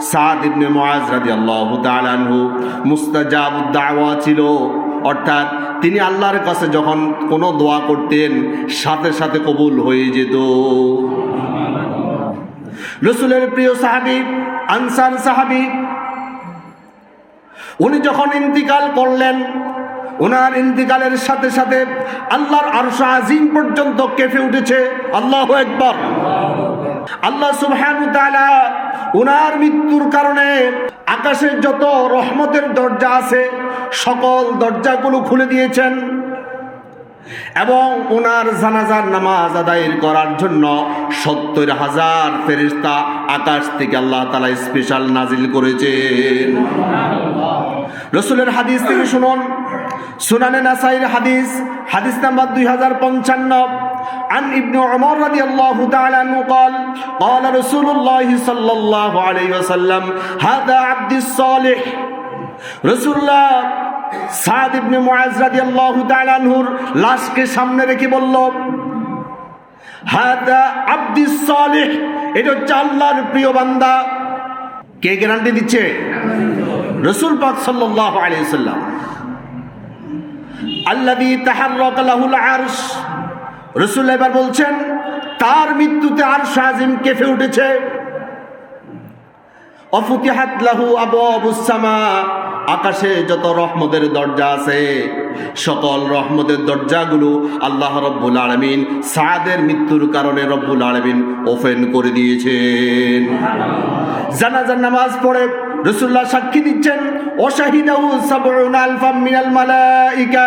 সাদ ইবনে মুআজ রাদিয়াল্লাহু তাআলা আনহু মুস্তাজাবুদ দাওয়া ছিল। অর্থাৎ তিনি আল্লাহর কাছে যখন কোনো দোয়া করতেন, সাথে সাথে কবুল হয়ে যেত। রসুলের প্রিয় সাহাবি, আনসার সাহাবি, উনি যখন ইন্তিকাল করলেন ওনার ইন্তিকালের সাথে সাথে আল্লাহর আরশ আজিম পর্যন্ত কেঁপে উঠেছে। আল্লাহ একবার আল্লাহ সুবহানু তাআলা ওনার মৃত্যুর কারণে আকাশের যত রহমতের দরজা আছে, সকল দরজাগুলো খুলে দিয়েছেন। এবং ওনার জানাজার নামাজ আদায়ের করার জন্য সত্তর হাজার ফেরিস্তা আকাশ থেকে আল্লাহ তালা স্পেশাল নাজিল করেছেন। রসুলের হাদিস থেকে শুনুন। সুনানে নাসাইর হাদিস হাদিস নাম্বার দুই হাজার পঞ্চান্ন। عن ابن عمر رضي الله تعالى عنه قال قال رسول الله صلى الله عليه وسلم هذا عبد الصالح رسول الله সাদ ইবনে মুআজ রাদিয়াল্লাহু তাআলা আনহুর লাশকে সামনে রেখে বলল হাদা আব্দিস সালিহ এটা হচ্ছে আল্লাহর প্রিয় বান্দা কে গ্যারান্টি দিচ্ছে রসুল পাক সাল্লাল্লাহু আলাইহি সাল্লাম আল্লাযী তাহাররাকা লাহুল আরশ রসুল এবার বলছেন, তার মৃত্যুতে আর আজিম কেঁপে উঠেছে। আকাশে যত রহমতের দরজা আছে, সকল রহমতের দরজাগুলো আল্লাহ রব্বুল আলমিন সাদের মৃত্যুর কারণে রব্বুল আলমিন ওপেন করে দিয়েছেন। জানাজার নামাজ পড়ে রসুল্লাহ সাক্ষী দিচ্ছেন অশাহিদাহু সাবউন আলফাম মিনাল মালাইকা।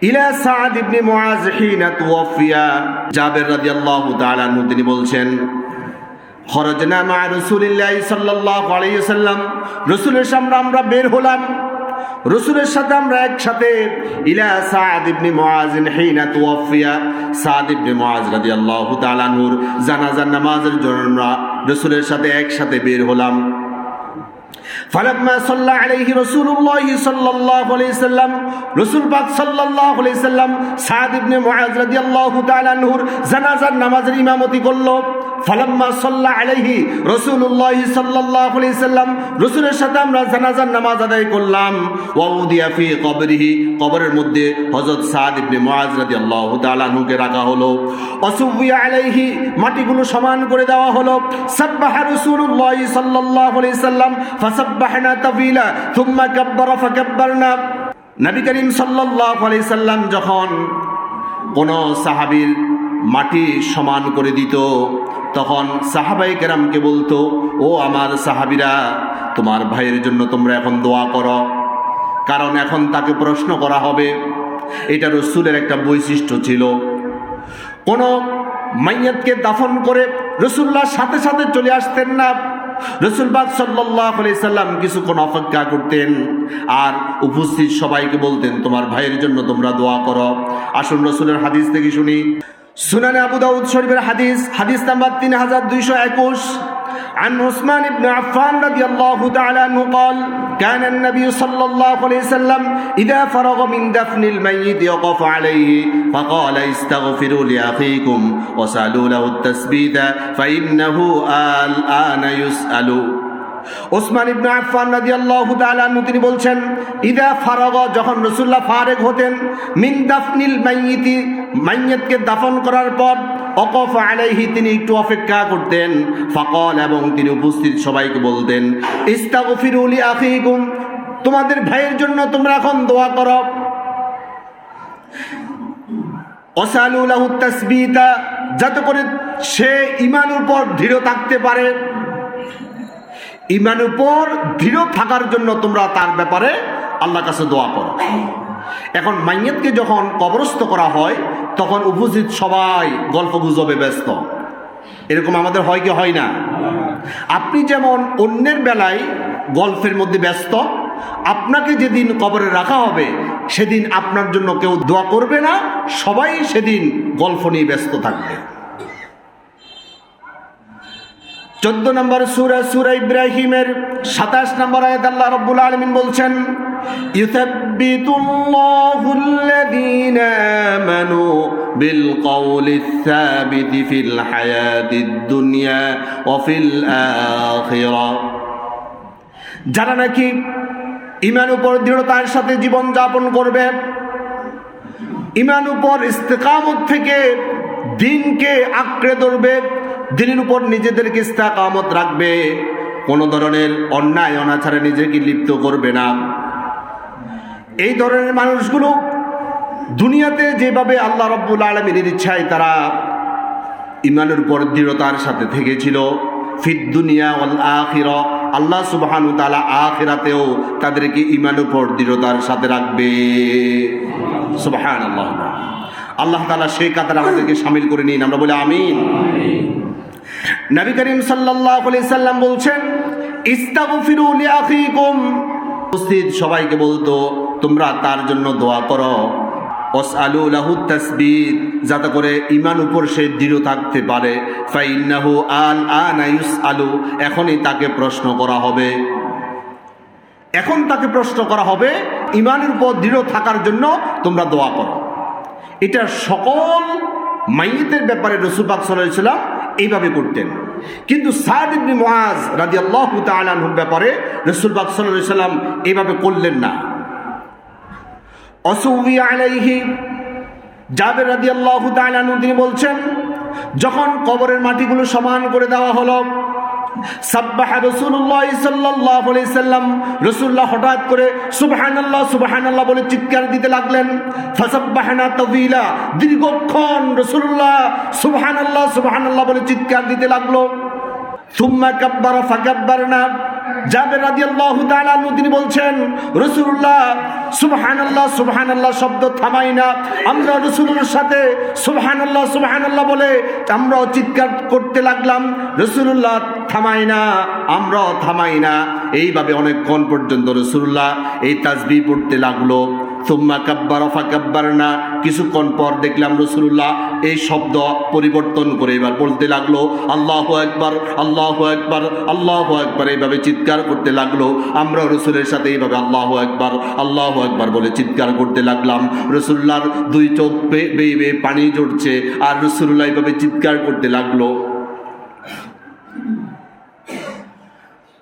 ইলা সাদ ইবনে মুআজ হিনা তুওয়াফিয়া জাবের রাদিয়াল্লাহু তাআলা তিনি বলছেন, খরজনা মা রসুলিল্লাহ সাল্লাল্লাহু আলাইহি সাল্লাম রসুলের সামনে আমরা বের হলাম। রসুলের সাথে আমরা একসাথে ইলা সাদ ইবনে মুআজ হিনা তুওয়াফিয়া সাদ ইবনে মুআজ রাদিয়াল্লাহু তাআলা আনহুর জানাজার নামাজের জন্য রসুলের সাথে একসাথে বের হলাম। ফালাম্মা সাল্লা আলাইহি রাসূলুল্লাহ সাল্লাল্লাহু আলাইহি সাল্লাম, রাসূল পাক সাল্লাল্লাহু আলাইহি সাল্লাম সাদ ইবনে মুআজ রাদিয়াল্লাহু তাআলা জানাজার নামাজের ইমামতি করল। ফালাম্মা সাল্লা আলাইহি রাসূলুল্লাহ সাল্লাল্লাহু আলাইহি সাল্লাম, রাসূলের সাথে আমরা জানাজার নামাজ আদায় করলাম। ওয়া উদিয়া ফি কবরিহি, কবরের মধ্যে হযরত সাদ ইবনে মুআজ রাদিয়াল্লাহু তাআলা আনহুকে রাখা হলো। অসুবিয়া আলাইহি, মাটিগুলো সমান করে দেওয়া হলো। সাব্বাহা রাসূলুল্লাহ সাল্লাল্লাহু আলাইহি সাল্লাম, ফাসাব্বাহনা তাফিলা থুম্মা কাব্বারা ফাকাব্বারনা। নবী করিম সাল্লাল্লাহু আলাইহি সাল্লাম যখন কোন সাহাবীর মাটি সমান করে দিত। তখন সাহাবাই কেরামকে বলতো, ও আমার সাহাবিরা, তোমার ভাইয়ের জন্য তোমরা এখন দোয়া করো। কারণ এখন তাকে প্রশ্ন করা হবে। এটা রসুলের একটা বৈশিষ্ট্য ছিল। কোন মাইয়াতকে দাফন করে রসুল্লাহর সাথে সাথে চলে আসতেন না। রসুলবাদ সাল্লাহ সাল্লাম কিছুক্ষণ অপেক্ষা করতেন আর উপস্থিত সবাইকে বলতেন, তোমার ভাইয়ের জন্য তোমরা দোয়া করো। আসুন রসুলের হাদিস থেকে শুনি। সুনানে আবু দাউদ শরীফের হাদিস হাদিস নাম্বার তিন হাজার দুইশো একুশ عن عثمان بن عفان رضي الله تعالى عنه قال كان النبي صلى الله عليه وسلم إذا فرغ من دفن الميت يقف عليه فقال استغفروا لأخيكم وسألوا له التثبيت فإنه الآن يسأل ওসমান ইবনে আফফান রাদিয়াল্লাহু তাআলা তিনি বলছেন, ইদা ফারাগ, যখন রাসূলুল্লাহ ফারেগ হতেন, মিন দাফনিল মাইয়িতি দাফন করার পর অকফ আলাইহি, তিনি একটু অপেক্ষা করতেন। ফাকাল, এবং তিনি উপস্থিত সবাইকে বলতেন, ইস্তাগফিরু লি আখিকুম, তোমাদের ভাইয়ের জন্য তোমরা এখন দোয়া করো। অসালু লাহু তাসবিতা, যাতে করে সে ইমানের উপর দৃঢ় থাকতে পারে। ইমানের উপর দৃঢ় থাকার জন্য তোমরা তার ব্যাপারে আল্লাহ কাছে দোয়া করো। এখন মাইয়াতকে যখন কবরস্থ করা হয়, তখন উপস্থিত সবাই গল্প গুজবে ব্যস্ত। এরকম আমাদের হয় কি হয় না? আপনি যেমন অন্যের বেলায় গল্পের মধ্যে ব্যস্ত, আপনাকে যেদিন কবরে রাখা হবে, সেদিন আপনার জন্য কেউ দোয়া করবে না, সবাই সেদিন গল্প নিয়ে ব্যস্ত থাকবে। চোদ্দ নম্বর সুরা সুরা ইব্রাহিমের সাতাশ নম্বর আয়াত আল্লাহ রব্বুল আলমিন বলছেন يثبت الله الذين آمنوا بالقول الثابت في الحياة الدنيا وفي الآخرة যারা নাকি ইমান উপর দৃঢ়তার সাথে জীবন যাপন করবে ইমান উপর ইস্তেকামত থেকে দিনকে আঁকড়ে ধরবে দিনের উপর নিজেদেরকে ইস্তেকামত রাখবে, কোনো ধরনের অন্যায় অনাচারে নিজেকে লিপ্ত করবে না। এই ধরনের মানুষগুলো দুনিয়াতে যেভাবে আল্লাহ রব্বুল আলমীর ইচ্ছায় তারা ইমানের উপর দৃঢ়তার সাথে থেকেছিল, ফিদ দুনিয়া ওয়াল আখির, আল্লাহ সুবহানু তালা আখিরাতেও তাদেরকে ইমানের উপর দৃঢ়তার সাথে রাখবে। সুবাহান আল্লাহ আল্লাহ তালা সেই কাতারে আমাদেরকে সামিল করে নিন, আমরা বলি আমিন। নবী করিম সাল্লাল্লাহু আলাইহি সাল্লাম বলছেন, ইস্তাগফিরু উপস্থিত সবাইকে বলতো, তোমরা তার জন্য দোয়া করো। ওসআলু লাহু তাসবিত যাতে করে ইমান উপর সে দৃঢ় থাকতে পারে। ফাইন্নাহু আল আনা ইউসআলু। এখনই তাকে প্রশ্ন করা হবে। এখন তাকে প্রশ্ন করা হবে ইমানের উপর দৃঢ় থাকার জন্য তোমরা দোয়া করো। এটা সকল মাইয়েতের ব্যাপারে রসুলবাক সাল্লাম এইভাবে করতেন। কিন্তু সাদ ইবনে মুআজ রাদিয়াল্লাহু তাআলা আনহুর ব্যাপারে রসুল সাল্লাল্লাহু সাল্লাম এইভাবে করলেন না। অসুবি আলাইহি, জাবের রাদিয়াল্লাহু তাআলা আনহু তিনি বলছেন, যখন কবরের মাটিগুলো সমান করে দেওয়া হলো হঠাৎ করে বলে চিৎকার দিতে লাগলেন। সুবহানাল্লাহ বলে চিৎকার দিতে লাগল। তিনি বলছেন, রাসূলুল্লাহ, সুবহানাল্লাহ সুবহানাল্লাহ শব্দ থামাই না। আমরা রাসূলের সাথে সুবহানাল্লাহ সুবহানাল্লাহ বলে আমরাও চিৎকার করতে লাগলাম। রাসূলুল্লাহ থামাই না, আমরাও থামাই না। এইভাবে অনেকক্ষণ পর্যন্ত রাসূলুল্লাহ এই তাসবিহ পড়তে লাগল। সুম্মা কাব্বার ফাকাব্বার না কিছুক্ষণ পর দেখলাম রসুল্লাহ এই শব্দ পরিবর্তন করে এবার বলতে লাগল, আল্লাহ একবার আল্লাহ একবার আল্লাহ একবার এইভাবে চিৎকার করতে লাগল। আমরা রসুলের সাথে এইভাবে, আল্লাহ একবার আল্লাহ একবার বলে চিৎকার করতে লাগলাম। রসুল্লাহর দুই চোখ বেয়ে বেয়ে পানি জড়ছে আর রসুল্লাহ এইভাবে চিৎকার করতে লাগল।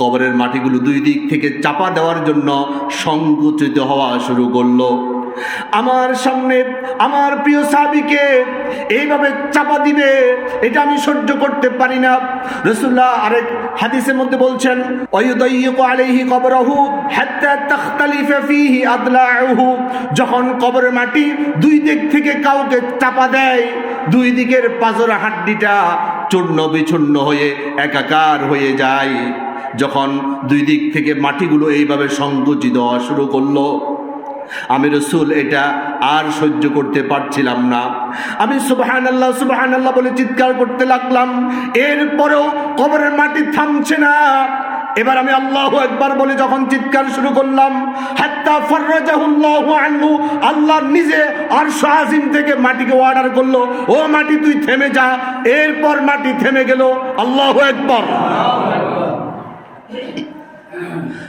কবরের মাটিগুলো দুই দিক থেকে চাপা দেওয়ার জন্য সংকুচিত হওয়া শুরু করল। আমার সামনে আমার প্রিয় সাবিকে এইভাবে চাপা দিবে, এটা আমি সহ্য করতে পারি না। রসুল্লাহ আরেক হাদিসের মধ্যে বলছেন আলাইহি কবরহু হাত্তা তাখতালিফা ফীহি আদলাউহু। যখন কবরের মাটি দুই দিক থেকে কাউকে চাপা দেয়, দুই দিকের পাজর হাড্ডিটা চূর্ণ বিচূর্ণ হয়ে একাকার হয়ে যায়। যখন দুই দিক থেকে মাটিগুলো এইভাবে সংকুচিত হওয়া শুরু করল, আমি রসুল, এটা আর সহ্য করতে পারছিলাম না। আমি সুবাহান আল্লাহ সুবাহান আল্লাহ বলে চিৎকার করতে লাগলাম। এরপরেও কবরের মাটি থামছে না। এবার আমি আল্লাহ একবার বলে যখন চিৎকার শুরু করলাম আল্লাহ নিজে আর আজিম থেকে মাটিকে অর্ডার করল। ও মাটি, তুই থেমে যা। এরপর মাটি থেমে গেল। আল্লাহ একবার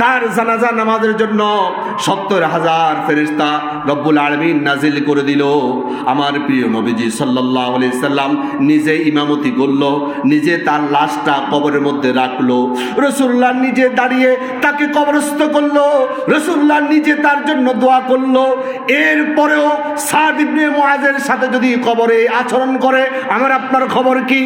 তার জানাজা নামাজের জন্য সত্তর হাজার ফেরিস্তা রব্বুল আলমিন নাজিল করে দিল। আমার প্রিয় নবীজি সাল্লাহ সাল্লাম নিজে ইমামতি করল, নিজে তার লাশটা কবরের মধ্যে রাখল। রসুল্লাহ নিজে দাঁড়িয়ে তাকে কবরস্থ করল রসুল্লাহ নিজে তার জন্য দোয়া করল। এরপরেও সাদ ইবনে মুআজের সাথে যদি কবরে আচরণ করে, আমার আপনার খবর কি?